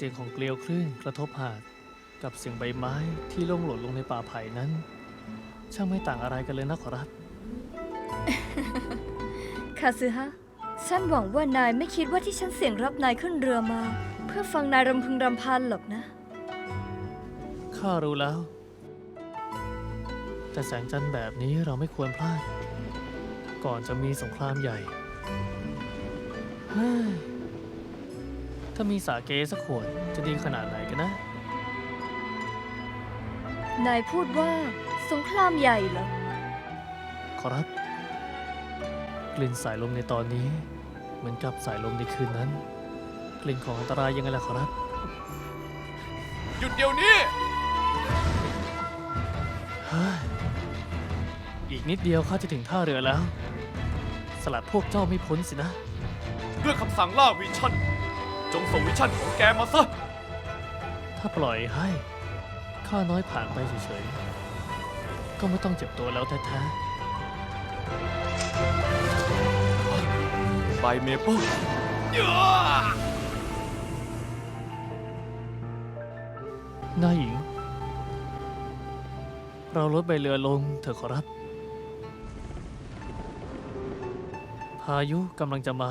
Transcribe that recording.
สียงของเกลียวคลื่นกระทบหาด กับเสียงใบไม้ที่ล่วงหล่นลงในป่าไผ่นั้น ช่างไม่ต่างอะไรกันเลยนะขอรับ คาซึฮะ ฉันหวังว่านายไม่คิดว่าที่ฉันเสี่ยงรับนายขึ้นเรือมา เพื่อฟังนายรำพึงรำพันหรอกนะ ข้ารู้แล้ว แต่แสงจันทร์แบบนี้เราไม่ควรพลาด ก่อนจะมีสงครามใหญ่เฮ้ย ถ้ามีสาเกสักขวดจะดีขนาดไหนกันนะ นายพูดว่าสงครามใหญ่เหรอ ขอรับ กลิ่นสายลมในตอนนี้ เหมือนกับสายลมในคืนนั้น กลิ่นของอันตรายยังไงล่ะขอรับ หยุดเดี๋ยวนี้เฮ้ยอีกนิดเดียวข้าจะถึงท่าเรือแล้ว สลัดพวกเจ้าไม่พ้นสินะ ด้วยคำสั่งล่าวิชั่น จงส่งวิชั่นของแกมาซะ ถ้าปล่อยให้ข้าน้อยผ่านไปเฉยๆ ก็ไม่ต้องเจ็บตัวแล้วแท้ใบเมเปิลๆนายหญิง เราลดใบเรือลงเถอะขอรับ พายุกำลังจะมา